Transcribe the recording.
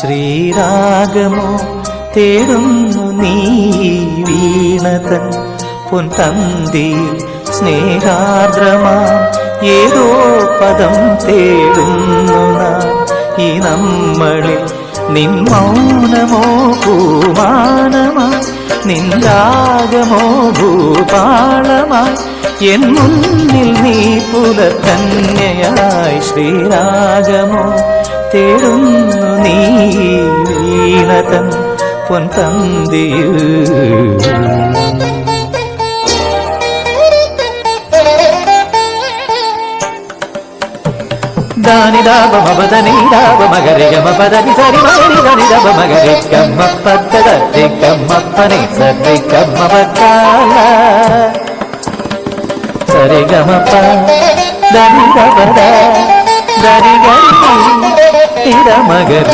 ശ്രീരാഗമോ തേടുന്നു നീ വീണതൻ പൊൻതന്തിയിൽ സ്നേഹാർദ്രമാ ഏതോ പദം തേടുന്നു നാം. ഈ നമ്മളിൽ നിൻ മൗനമോ പൂമാനമാ നിൻ രാഗമോ ഭൂപാളമായി എൻ മുന്നിൽ നീ പുലത്തന്നെയായി ശ്രീരാഗമോ തേടുന്നു നീ വീണതൻ പൊൻതന്തിയിൽ దాని దాబ మబదని దాబ మగరి గమ పదని సరి మగరి దని దబ మగరి గమ్మ పద్ద దరి గమ్మ పని సరి గమ్మ పద్దాల సరి గమ ప దని దబ ద மகர்